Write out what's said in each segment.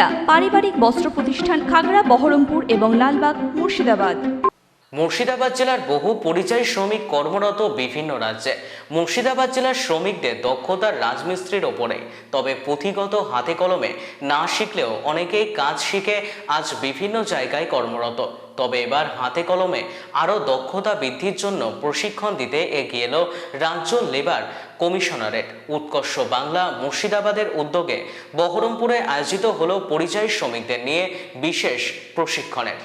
বিক্রেতা পারিবারিক বস্ত্র প্রতিষ্ঠান খাগড়া, বহরমপুর এবং লালবাগ, মুর্শিদাবাদ। মুর্শিদাবাদ জেলার বহু পরিযায়ী শ্রমিক কর্মরত বিভিন্ন রাজ্যে। মুর্শিদাবাদ জেলার শ্রমিকদের দক্ষতার রাজমিস্ত্রির ওপরে। তবে পুঁথিগত হাতে কলমে না শিখলেও অনেকেই কাজ শিখে আজ বিভিন্ন জায়গায় কর্মরত। তবে এবার হাতে কলমে আরও দক্ষতা বৃদ্ধির জন্য প্রশিক্ষণ দিতে এগিয়ে এলো রাজ্য লেবার কমিশনারেট। উৎকর্ষ বাংলা মুর্শিদাবাদের উদ্যোগে বহরমপুরে আয়োজিত হলো পরিযায়ী শ্রমিকদের নিয়ে বিশেষ প্রশিক্ষণের।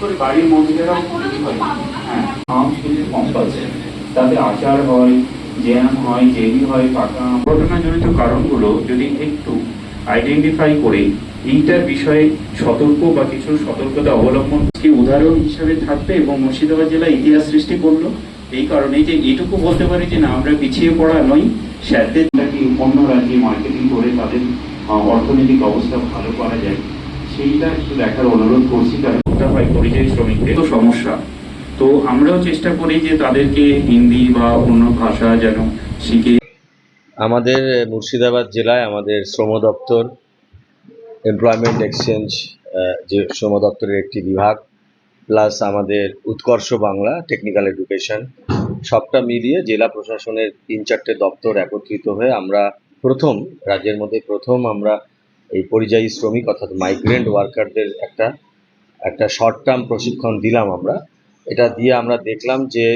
ক্ষতি হয়। তাতে আচার হয় জ্যাম হয় জেলি হয় পাকা। ঘটনাজনিত কারণগুলো যদি একটু আইডেন্টিফাই করে এইটার বিষয়ে সতর্ক বা কিছু সতর্কতা অবলম্বন কি উদাহরণ হিসাবে থাকবে এবং মুর্শিদাবাদ জেলা ইতিহাস সৃষ্টি করল? এই কারণে যে এটুকু বলতে পারি যে না আমরা পিছিয়ে পড়া নই। স্যারদের নাকি অন্য রাজ্যে মার্কেটিং করে তাদের অর্থনৈতিক অবস্থা ভালো করা যায়? সেইটা একটু দেখার অনুরোধ করছি কারণ হয় পরিযায়ী শ্রমিকদের। তো সমস্যা। তো আমরাও চেষ্টা করি যে তাদেরকে হিন্দি বা অন্য ভাষা যেন শিখে। আমাদের মুর্শিদাবাদ জেলায় আমাদের শ্রম দপ্তর এমপ্লয়মেন্ট এক্সচেঞ্জ যে শ্রম দপ্তরের একটি বিভাগ প্লাস আমাদের উৎকর্ষ বাংলা টেকনিক্যাল এডুকেশন সবটা মিলিয়ে জেলা প্রশাসনের তিন চারটে দপ্তর একত্রিত হয়ে আমরা প্রথম, রাজ্যের মধ্যে প্রথম আমরা এই পরিযায়ী শ্রমিক অর্থাৎ মাইগ্রেন্ট ওয়ার্কারদের একটা একটা শর্ট টার্ম প্রশিক্ষণ দিলাম আমরা। এটা দিয়ে আমরা দেখলাম যে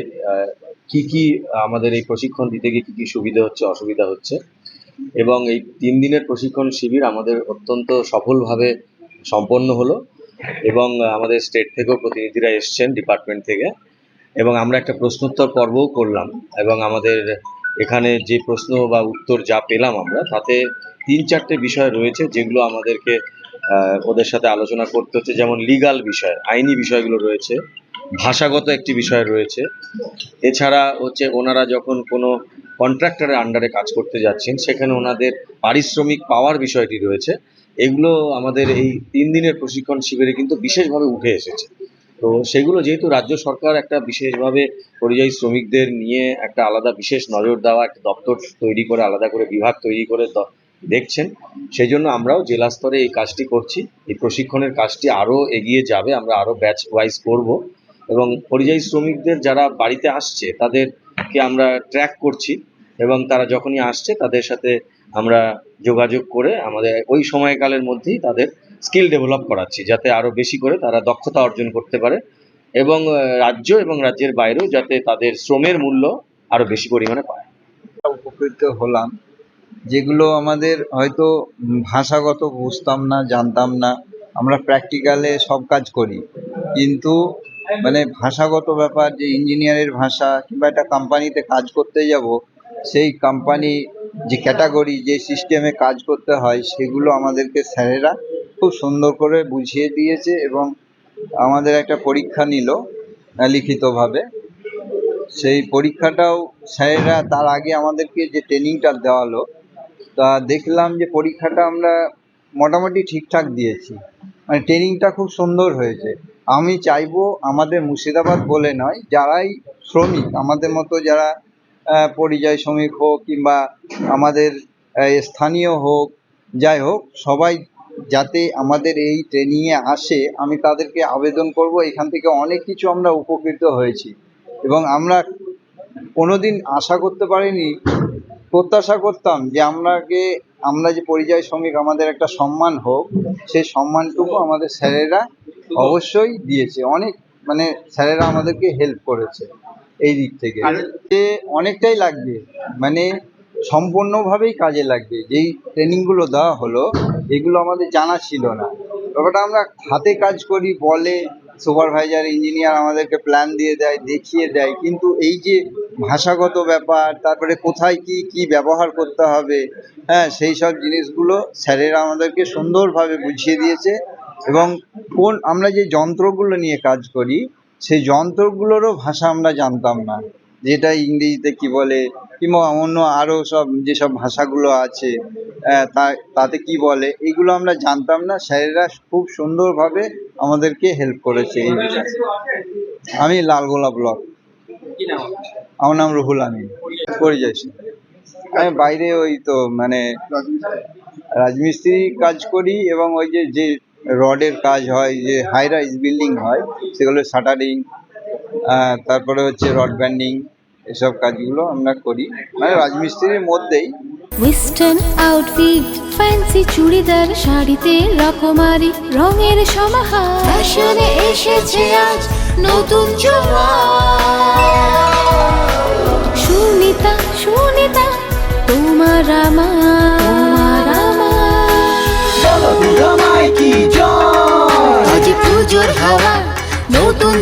কি কি আমাদের এই প্রশিক্ষণ দিতে গিয়ে কী কী সুবিধা হচ্ছে, অসুবিধা হচ্ছে। এবং এই তিন দিনের প্রশিক্ষণ শিবির আমাদের অত্যন্ত সফলভাবে সম্পন্ন হলো। এবং আমাদের স্টেট থেকেও প্রতিনিধিরা এসছেন ডিপার্টমেন্ট থেকে। এবং আমরা একটা প্রশ্নোত্তর পর্বও করলাম এবং আমাদের এখানে যে প্রশ্ন বা উত্তর যা পেলাম আমরা, তাতে তিন চারটে বিষয় রয়েছে যেগুলো আমাদেরকে ওদের সাথে আলোচনা করতে হচ্ছে। যেমন লিগাল বিষয়, আইনি বিষয়গুলো রয়েছে, ভাষাগত একটি বিষয় রয়েছে। এছাড়া হচ্ছে ওনারা যখন কোনো কন্ট্রাক্টরের আন্ডারে কাজ করতে যাচ্ছেন, সেখানে ওনাদের পারিশ্রমিক পাওয়ার বিষয়টি রয়েছে। এগুলো আমাদের এই তিন দিনের প্রশিক্ষণ শিবিরে কিন্তু বিশেষভাবে উঠে এসেছে। তো সেগুলো যেহেতু রাজ্য সরকার একটা বিশেষভাবে পরিযায়ী শ্রমিকদের নিয়ে একটা আলাদা বিশেষ নজর দেওয়া, একটা দপ্তর তৈরি করে, আলাদা করে বিভাগ তৈরি করে দেখছেন সেই জন্য আমরাও জেলা স্তরে এই কাজটি করছি। এই প্রশিক্ষণের কাজটি আরও এগিয়ে যাবে, আমরা আরও ব্যাচ ওয়াইজ করব এবং পরিযায়ী শ্রমিকদের যারা বাড়িতে আসছে, তাদেরকে আমরা ট্র্যাক করছি এবং তারা যখনই আসছে, তাদের সাথে আমরা যোগাযোগ করে আমাদের ওই সময়কালের মধ্যেই তাদের স্কিল ডেভেলপ করাচ্ছি, যাতে আরও বেশি করে তারা দক্ষতা অর্জন করতে পারে এবং রাজ্য এবং রাজ্যের বাইরেও যাতে তাদের শ্রমের মূল্য আরও বেশি পরিমাণে পায়। উপকৃত হলাম, যেগুলো আমাদের হয়তো ভাষাগত বুঝতাম না, জানতাম না, আমরা প্র্যাকটিক্যালে সব কাজ করি। কিন্তু মানে ভাষাগত ব্যাপার, যে ইঞ্জিনিয়ারের ভাষা কিংবা একটা কোম্পানিতে কাজ করতে যাব সেই কোম্পানি যে ক্যাটাগরি যে সিস্টেমে কাজ করতে হয়, সেগুলো আমাদেরকে স্যারেরা খুব সুন্দর করে বুঝিয়ে দিয়েছে এবং আমাদের একটা পরীক্ষা নিল লিখিতভাবে। সেই পরীক্ষাটাও স্যারেরা তার আগে আমাদেরকে যে ট্রেনিংটা দেওয়ালো, তা দেখলাম যে পরীক্ষাটা আমরা মোটামুটি ঠিকঠাক দিয়েছি। মানে ট্রেনিংটা খুব সুন্দর হয়েছে। আমি চাইব আমাদের মুর্শিদাবাদ বলে নয়, যারাই শ্রমিক, আমাদের মতো যারা পরিযায়ী শ্রমিক হোক কিংবা আমাদের স্থানীয় হোক, যাই হোক, সবাই যাতে আমাদের এই ট্রেনিংয়ে আসে, আমি তাদেরকে আবেদন করব। এখান থেকে অনেক কিছু আমরা উপকৃত হয়েছি। এবং আমরা কোনোদিন আশা করতে পারিনি, প্রত্যাশা করতাম যে আমরাকে, আমরা যে পরিযায়ী শ্রমিক, আমাদের একটা সম্মান হোক সেই সম্মানটুকু আমাদের স্যারেরা অবশ্যই দিয়েছে। অনেক মানে স্যারেরা আমাদেরকে হেল্প করেছে। এই দিক থেকে। যে অনেকটাই লাগবে। মানে সম্পূর্ণভাবেই কাজে লাগবে। যেই ট্রেনিংগুলো দেওয়া হলো, এগুলো আমাদের জানা ছিল না। ব্যাপারটা আমরা হাতে কাজ করি, বলে সুপারভাইজার ইঞ্জিনিয়ার আমাদেরকে প্ল্যান দিয়ে দেয়, দেখিয়ে দেয়। কিন্তু এই যে ভাষাগত ব্যাপার, তারপরে কোথায় কি কি ব্যবহার করতে হবে হ্যাঁ সেই সব জিনিসগুলো স্যারেরা আমাদেরকে সুন্দরভাবে বুঝিয়ে দিয়েছে। এবং কোন, আমরা যে যন্ত্রগুলো নিয়ে কাজ করি সেই যন্ত্রগুলোরও ভাষা আমরা জানতাম না। যেটা ইংরেজিতে কি বলে কিংবা অন্য আরও সব যেসব ভাষাগুলো আছে তা তাতে কি বলে এগুলো আমরা জানতাম না। স্যারেরা খুব সুন্দরভাবে আমাদেরকে হেল্প করেছে এই বিষয়ে। আমি লালগোলা ব্লক। আমার নাম রুহুল আমিন। পরিযায়ী শ্রমিক। আমি বাইরে ওই তো মানে রাজমিস্ত্রি কাজ করি এবং ওই যে যে রডের কাজ হয়, যে হাই রাইজ বিল্ডিং হয়, সেগুলো শাটারিং তারপরে হচ্ছে রড ব্যান্ডিং এসব কাজগুলো আমরা করি। মানে রাজমিস্ত্রির মধ্যেই। ওয়েস্টার্ন আউটফিট ফ্যান্সি চুড়িদার, শাড়িতে রকমারি, রঙের সমাহার। ফ্যাশনে এসেছে আজ নতুন সুনিতা সুনিতা, তোমার আমার।